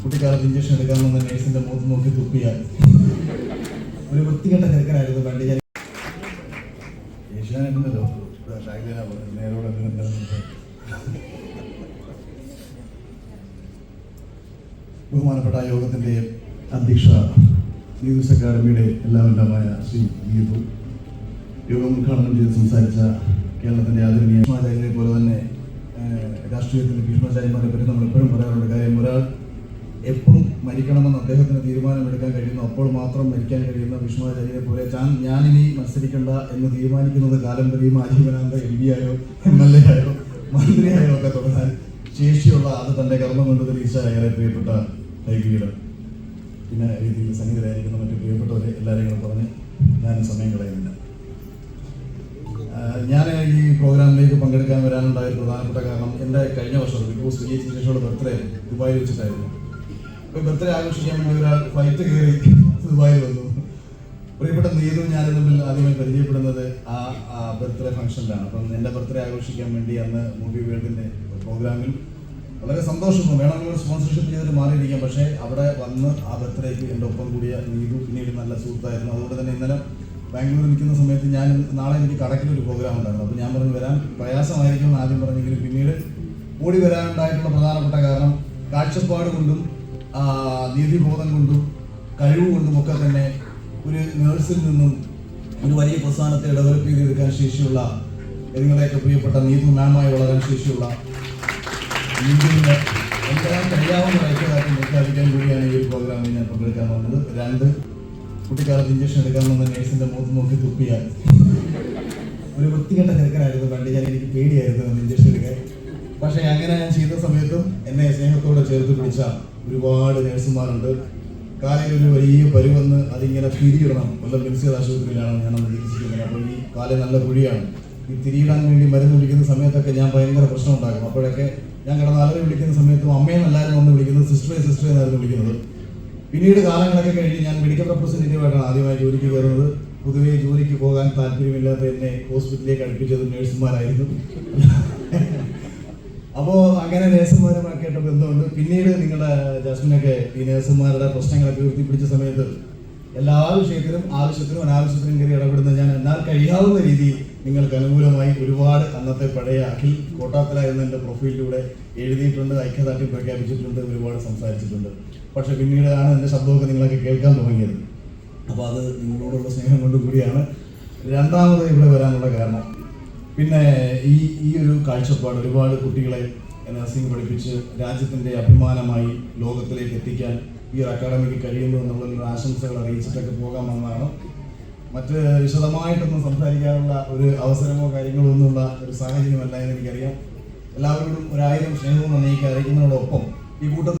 കുട്ടിക്കാലത്ത് ഇഞ്ചക്ഷൻ എടുക്കാൻ വന്ന നേഴ്സിന്റെ മുഖത്ത് നോക്കി തുപ്പിയാൽ. ഒരു വൃത്തികെട്ട ചെറുക്കനായിരുന്നു പണ്ട് ഞാൻ. നേരോടെ ബഹുമാനപ്പെട്ട യോഗത്തിന്റെ അധ്യക്ഷ ന്യൂസ് അക്കാദമിയുടെ എല്ലാവരുമായ ശ്രീ ഗീതു യോഗം ഉദ്ഘാടനം ചെയ്ത് സംസാരിച്ച കേരളത്തിന്റെ ആദരണീയ പോലെ തന്നെ ഏഹ്, രാഷ്ട്രീയത്തിൽ ഭീഷ്മാചാര്യന്മാരെ പറ്റി നമ്മൾ എപ്പോഴും പറയാറുണ്ട്. കാര്യം ഒരാൾ എപ്പോഴും മരിക്കണമെന്ന് അദ്ദേഹത്തിന് തീരുമാനമെടുക്കാൻ കഴിയുന്നു അപ്പോൾ മാത്രം മരിക്കാൻ കഴിയുന്ന ഭീഷ്മാചാര്യരെ പോലെ ഞാൻ ഞാനിനി മത്സരിക്കണ്ട എന്ന് തീരുമാനിക്കുന്നത് കാലം വരെയും ആജീവനാന്ത എം പി ആയോ എം എൽ എ ആയോ മന്ത്രിയായോ ഒക്കെ തുടങ്ങാൻ ശേഷിയുള്ള അത് തന്റെ കർമ്മം കൊണ്ട് തെളിയിച്ച ഏറെ പ്രിയപ്പെട്ട കൈകീട് പിന്നെ രീതിയിൽ സംഗീതരായിരിക്കുന്ന മറ്റു പ്രിയപ്പെട്ടവരെ എല്ലാവരെയും പറഞ്ഞ് ഞാൻ സമയം കളയുന്നില്ല. ഞാൻ ഈ പ്രോഗ്രാമിലേക്ക് പങ്കെടുക്കാൻ വരാനുണ്ടായ പ്രധാനപ്പെട്ട കാരണം എന്റെ കഴിഞ്ഞ വർഷം ബോസ് വിജയിച്ചതിന് ശേഷമുള്ള ബർത്ത്ഡേ ദുബായിൽ വെച്ചിട്ടായിരുന്നു. ബർത്ത്ഡേ ആഘോഷിക്കാൻ വേണ്ടി ഒരാൾ ഫ്ലൈറ്റ് കയറി ദുബായിൽ വന്നു. പ്രിയപ്പെട്ട നീതു ഞാൻ തമ്മിൽ ആദ്യമായി പരിചയപ്പെടുന്നത് ആ ബർത്ത്ഡേ ഫംഗ്ഷനിലാണ് അപ്പം എന്റെ ബർത്ത്ഡേ ആഘോഷിക്കാൻ വേണ്ടി അന്ന് മൂവി വേൾഡിന്റെ പ്രോഗ്രാമിൽ വളരെ സന്തോഷം വേണമെങ്കിൽ സ്പോൺസർഷിപ്പ് ചെയ്തിട്ട് മാറിയിരിക്കാം. പക്ഷേ അവിടെ വന്ന് ആ ബർത്ത്ഡേക്ക് എന്റെ ഒപ്പം കൂടിയ നീതു പിന്നീട് നല്ല സുഹൃത്തായിരുന്നു. അതുകൊണ്ട് തന്നെ ഇന്നലെ ബാംഗ്ലൂർ നിൽക്കുന്ന സമയത്ത് ഞാൻ നാളെ എനിക്ക് കടക്കിലൊരു പ്രോഗ്രാം ഉണ്ടായിരുന്നു. അപ്പോൾ ഞാൻ പറഞ്ഞു വരാൻ പ്രയാസമായിരിക്കും എന്ന് ആദ്യം പറഞ്ഞെങ്കിലും പിന്നീട് ഓടി വരാനുണ്ടായിട്ടുള്ള പ്രധാനപ്പെട്ട കാരണം കാഴ്ചപ്പാട് കൊണ്ടും നീതിബോധം കൊണ്ടും കഴിവ് കൊണ്ടും ഒക്കെ തന്നെ ഒരു നേഴ്സിൽ നിന്നും ഒരു വലിയ പ്രസ്ഥാനത്തെ ഡെവലപ്പ് ചെയ്തെടുക്കാൻ ശേഷിയുള്ള നിങ്ങളുടെയൊക്കെ പ്രിയപ്പെട്ട നീതു മാമായി വളരാൻ ശേഷിയുള്ള നീതുവിന് എനിക്കറിയാൻ കഴിയാവുന്ന ഐക്യദാർഢ്യം പ്രഖ്യാപിക്കാൻ കൂടിയാണ് ഈ ഒരു പ്രോഗ്രാമിൽ ഞാൻ പങ്കെടുക്കാൻ വന്നത്. രണ്ട് കുട്ടിക്കാലത്ത് ഇഞ്ചക്ഷൻ എടുക്കാൻ വന്ന നേഴ്സിന്റെ മുഖത്ത് നോക്കി തുപ്പിയാൽ ഒരു വൃത്തികെട്ട തിരക്കനായിരുന്നു പണ്ട് ഞാൻ എനിക്ക് പേടിയായിരുന്നു ഇഞ്ചക്ഷൻ എടുക്കാൻ. പക്ഷേ അങ്ങനെ ഞാൻ ചെയ്ത സമയത്തും എന്നെ സ്നേഹത്തോടെ ചേർത്ത് പിടിച്ച ഒരുപാട് നേഴ്സുമാരുണ്ട്. കാലിൽ ഒരു വലിയ പരുവന്ന് അതിങ്ങനെ തിരിയിടണം കൊല്ലം മെഡിക്കൽ ആശുപത്രിയിലാണ് ഞാൻ അന്ന് ചികിത്സിക്കുന്നത്. അപ്പോൾ ഈ കാൽ നല്ല കുഴിയാണ്. ഈ തിരിയിടാൻ വേണ്ടി മരുന്ന് വിളിക്കുന്ന സമയത്തൊക്കെ ഞാൻ ഭയങ്കര പ്രശ്നം ഉണ്ടാക്കും അപ്പോഴൊക്കെ ഞാൻ കിടന്ന് അലറി വിളിക്കുന്ന സമയത്തും അമ്മയും എല്ലാവരും വന്ന് വിളിക്കുന്നത് സിസ്റ്ററെ സിസ്റ്ററെ എന്നായിരുന്നു വിളിക്കുന്നത്. പിന്നീട് കാലങ്ങളൊക്കെ കഴിഞ്ഞ് ഞാൻ മെഡിക്കൽ റെപ്രസെന്റേറ്റീവായിട്ടാണ് ആദ്യമായി ജോലിക്ക് കയറുന്നത്. പൊതുവേ ജോലിക്ക് പോകാൻ താല്പര്യമില്ലാത്ത എന്നെ ഹോസ്പിറ്റലിലേക്ക് അടുപ്പിച്ചത് നഴ്സുമാരായിരുന്നു അപ്പോൾ അങ്ങനെ നേഴ്സുമാരുമൊക്കെ ആയിട്ട് ബന്ധമുണ്ട്. പിന്നീട് നിങ്ങളുടെ ജസ്മിനൊക്കെ ഈ നേഴ്സുമാരുടെ പ്രശ്നങ്ങളൊക്കെ ഉയർത്തിപ്പിടിച്ച സമയത്ത് എല്ലാ വിഷയത്തിലും ആവശ്യത്തിനും അനാവശ്യത്തിനും കയറി ഇടപെടുന്ന ഞാൻ എന്നാൽ കഴിയാവുന്ന രീതിയിൽ നിങ്ങൾക്ക് അനുകൂലമായി ഒരുപാട് അന്നത്തെ പഴയ അഖിൽ കോട്ടാത്തല എന്ന എന്റെ പ്രൊഫൈലിലൂടെ എഴുതിയിട്ടുണ്ട് ഐക്യദാർഢ്യം പ്രഖ്യാപിച്ചിട്ടുണ്ട് ഒരുപാട് സംസാരിച്ചിട്ടുണ്ട്. പക്ഷെ പിന്നീടാണ് എന്റെ ശബ്ദമൊക്കെ നിങ്ങളൊക്കെ കേൾക്കാൻ തുടങ്ങിയത്. അപ്പോൾ അത് നിങ്ങളോടുള്ള സ്നേഹം കൊണ്ടുകൂടിയാണ്. രണ്ടാമത് ഇവിടെ വരാനുള്ള കാരണം പിന്നെ ഈ ഈ ഒരു കാഴ്ചപ്പാട് ഒരുപാട് കുട്ടികളെ നഴ്സിംഗ് പഠിപ്പിച്ച് രാജ്യത്തിന്റെ അഭിമാനമായി ലോകത്തിലേക്ക് എത്തിക്കാൻ ഈ ഒരു അക്കാഡമിക്ക് കഴിയുന്നു എന്നുള്ള ഒരു ആശംസകൾ അറിയിച്ചിട്ടൊക്കെ പോകാൻ വന്നതാണ്. മറ്റ് വിശദമായിട്ടൊന്നും സംസാരിക്കാനുള്ള ഒരു അവസരമോ കാര്യങ്ങളോ ഒന്നുമുള്ള ഒരു സാഹചര്യമല്ല എന്ന് എനിക്കറിയാം എല്ലാവരോടും ഒരായിരം സ്നേഹവും നന്ദിക്ക് അറിയിക്കുന്നതോടൊപ്പം ഈ കൂട്ടത്തിൽ